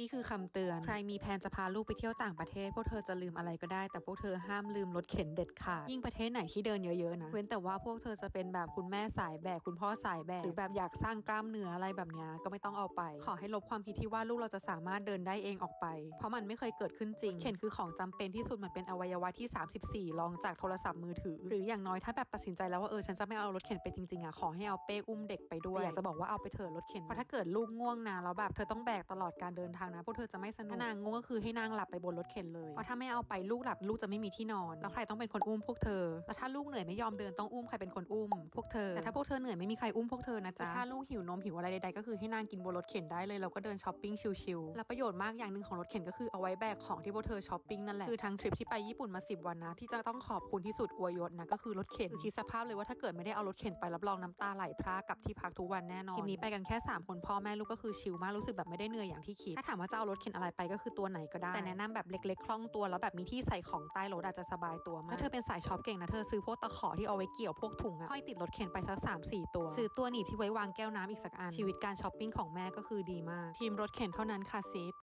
นี่คือคำเตือน ใครมีแผนจะพาลูกไปเที่ยวต่างประเทศ พวกเธอจะลืมอะไรก็ได้ แต่พวกเธอห้ามลืมรถเข็นเด็ดขาด ยิ่งประเทศไหนที่เดินเยอะๆนะ เว้นแต่ว่าพวกเธอจะเป็นแบบคุณแม่สายแบกคุณพ่อสายแบกหรือแบบอยากสร้างกล้ามเนื้ออะไรแบบเนี้ยก็ไม่ต้องเอาไป ขอให้ลบความคิดที่ว่าลูกเราจะสามารถเดินได้เองออกไป เพราะมันไม่เคยเกิดขึ้นจริง เข็นคือของจำเป็นที่สุดมันเป็นอวัยวะที่ 34รองจากโทรศัพท์มือถือ หรืออย่างน้อยถ้าแบบตัดสินใจแล้วว่าเออฉันจะไม่เอารถเข็นไปจริงๆอะขอให้เอาเป้อุ้มเด็กไปด้วยแต่อยากจะบอกว่าเอาไปเถอะรถเข็นเพราะถ้าเกิดลูกง่วงนานแล้วแบบเธอต้องแบกตลอดการเดินทางนะพวกเธอจะไม่สนุกถ้านางง่วงก็คือให้นางหลับไปบนรถเข็นเลยเพราะถ้าไม่เอาไปลูกหลับลูกจะไม่มีที่นอน แล้วใครต้องเป็นคนอุ้มพวกเธอแล้วถ้าลูกเหนื่อยไม่ยอมเดินต้องอุ้มใครเป็นคนอุ้มพวกเธอแต่ถ้าพวกเธอเหนื่อยไม่มีใครอุ้มพวกเธอนะจ๊ะถ้าลูกหิวนมหิวอะไรใดๆก็คือให้นางกินบนรถเข็นได้เลยเราก็เดินช้อปปิ้งชิลๆและประโยชน์มากอย่างหนึ่งของรถเข็นก็คือเอาไว้แบกของที่พวกเธอช้อปปิ้งนั่นแหละคือทั้งทริปที่ไปญี่ปุ่นมา10วันนะที่จะต้องขอบคุณที่สุดอวยยศนะก็คือรถเข็นคือคิดสภาพเลยว่าถ้าเกิดไม่ได้เอารถเข็นไปรับรองน้ำตาไหลพรากกลับที่พักทุกวันแน่นอนทีนี้ไปกันแค่3คนพ่อแม่ลูกก็คือชิลมากรู้สึกแบบไม่ได้เหนื่อยอย่างที่คิดถ้าถามว่าจะเอารถเข็นอะไรไปก็คือตัวไหนก็ได้ แต่แนะนำแบบเล็กๆคล่องตัวแล้วแบบมีที่ใส่ของใต้รถอาจจะสบายตัวมากถ้าเธอเป็นสายช็อปเก่งนะเธอซื้อพวกตะขอที่เอาไว้เกี่ยวพวกถุงอะห้อยติดรถเข็นไปสักสามสี่ตัว ซื้อตัวหนีบที่ไว้วางแก้วน้ำอีกสักอันชีวิตการช้อปปิ้งของแม่ก็คือดีมาก ทีมรถเข็นเท่านั้นค่ะซิส